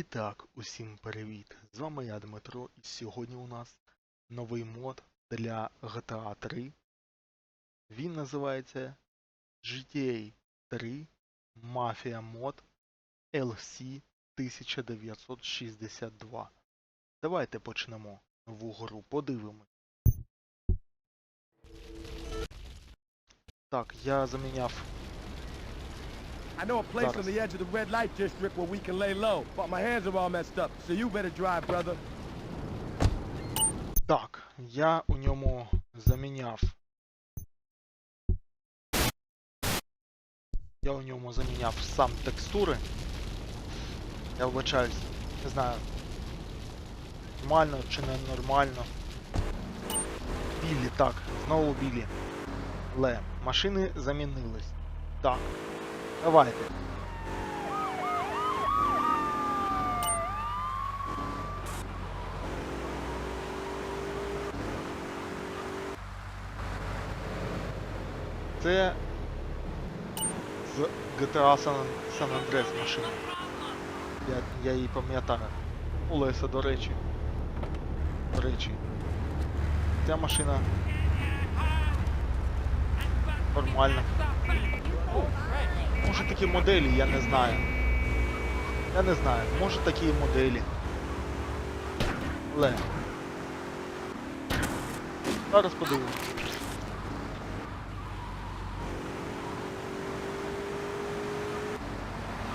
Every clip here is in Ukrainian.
І усім привіт! З вами я, Дмитро, і сьогодні у нас новий мод для GTA 3. Він називається GTA 3 Mafia Mod LC 1962. Давайте почнемо нову гру, подивимось. Так, я заміняв I know a place on the edge of the red light district where we can lay low, but my hands are all messed up, so you better drive, brother. Так, я у ньому заміняв. Я у ньому заміняв сам текстури. Я вибачаюсь, не знаю. Нормально чи не нормально. Білі, так, знову білі. Але машини замінились. Так. Давайте. Це з GTA San, Andreas машина. Я, я її пам'ятаю. У Леса, до речі. До речі. Ця машина нормальна. Може такі моделі, я не знаю. Я не знаю, може такі моделі. Але. Зараз подивимось.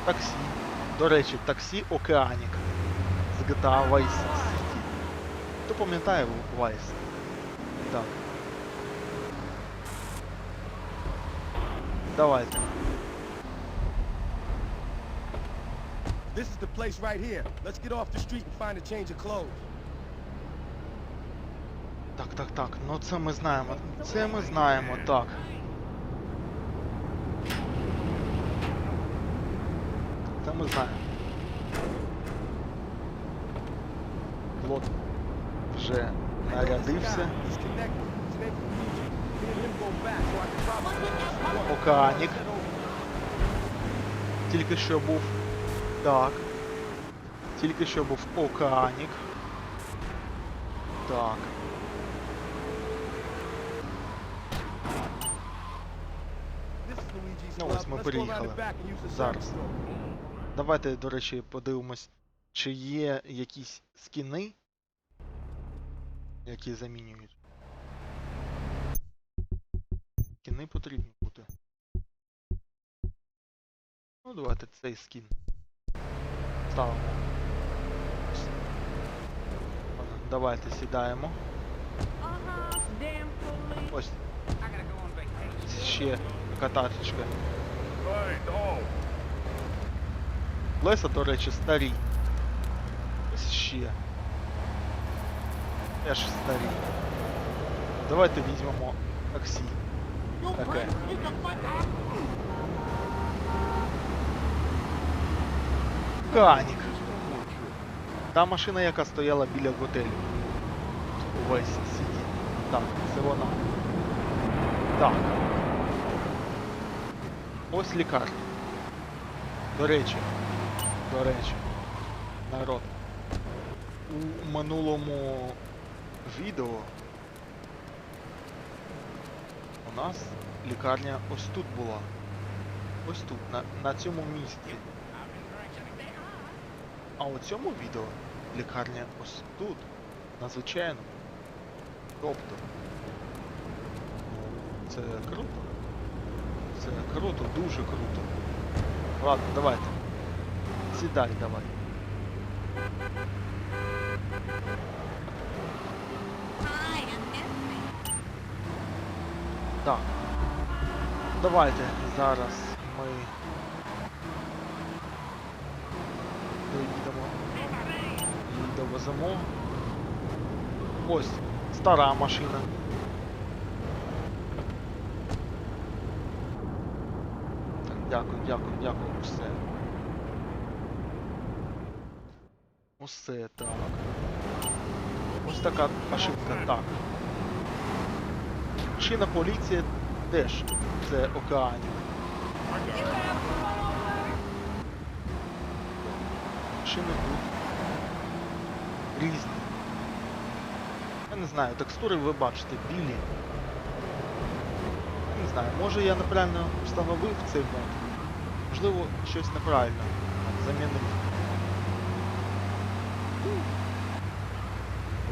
Таксі. До речі, таксі Океанік з GTA Vice City. Хто пам'ятає Vice? Так. Давайте. This is the place right here. Let's get off the street and find a change of clothes. Так, так, так. Ну це ми знаємо. Це ми знаємо, так. Це ми знаємо. Плот вже нарядився. Океанік. Тільки що був. Так. Тільки що був Океанік. Так. Ну, ось ми переїхали. Зараз. Давайте, до речі, подивимось, чи є якісь скіни, які замінюють. Скіни потрібні бути. Ну, давайте цей скін. Ставимо. Ладно, Давайте сідаємо. Uh-huh, damn police. Ось I gotta go on vacation. ще кататочка. Леса, до речі, старі. Ось ще. Теж старі. Давайте візьмемо таксі. Таке. Канік. Та машина, яка стояла біля готелю. Увесь сіді. Так, це вона. Так. Ось лікарня. До речі. До речі. Народ. У минулому відео у нас лікарня ось тут була. Ось тут, на, на цьому місці. А у цьому відео лікарня ось тут. Надзвичайно. Тобто. ну, Це круто. Це круто, дуже круто. Ладно, давайте. Сідай давай. Так. Давайте зараз ми Її довеземо. Ось стара машина. Так, дякую, дякую, дякую, усе. Усе так. Ось така ошибка, так. Машина поліції теж це океанів. машини тут різні. Я не знаю, текстури ви бачите білі. Я не знаю, може я неправильно встановив цей мод. Можливо, щось неправильно замінив.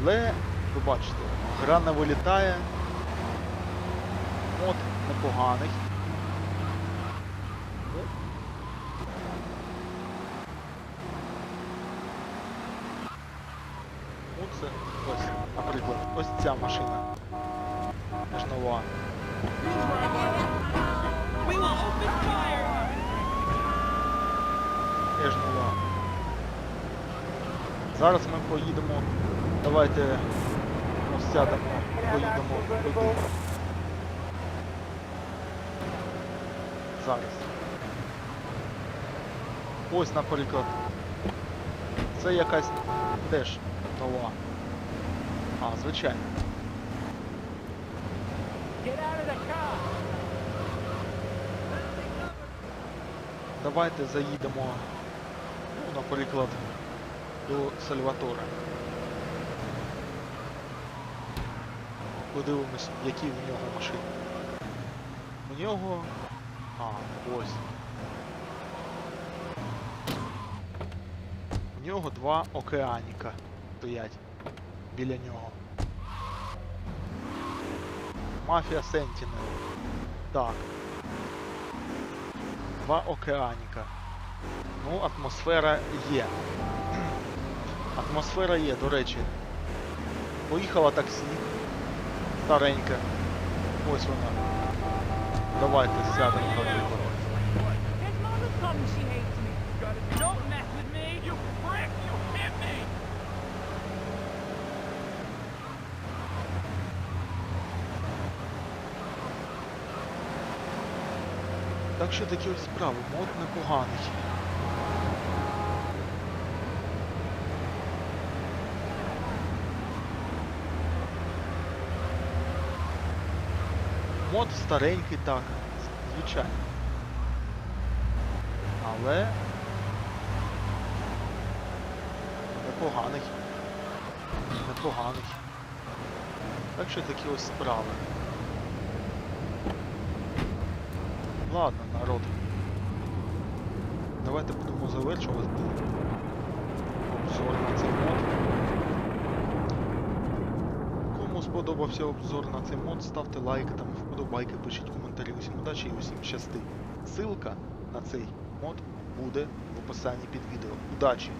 Але ви бачите, гра не вилітає. Мод непоганий. Оце ось, наприклад, ось ця машина. Теж нова. Теж нова. Зараз ми поїдемо. Давайте ось сядемо, поїдемо туди. Зараз. Ось, наприклад. Це якась теж нова. А, звичайно. Давайте заїдемо, ну, наприклад, до Сальватора. Подивимось, які в нього машини. У нього. А, ось. У нього два океаніка стоять біля нього. Мафія Сентінел. Так. Два океаніка. Ну, атмосфера є. Атмосфера є, до речі. Поїхала таксі. Стареньке. Ось вона. Давайте сядемо, наприклад. His Так що такі ось справи, мод непоганий. Мод старенький так, звичайно. Але непоганий. Непоганий. Так що такі ось справи. Ладно, народ. Давайте будемо завершувати обзор на цей мод. Кому сподобався обзор на цей мод, ставте лайк, там вподобайки, пишіть коментарі. Усім удачі і усім щасти. Ссылка на цей мод буде в описанні під відео. Удачі!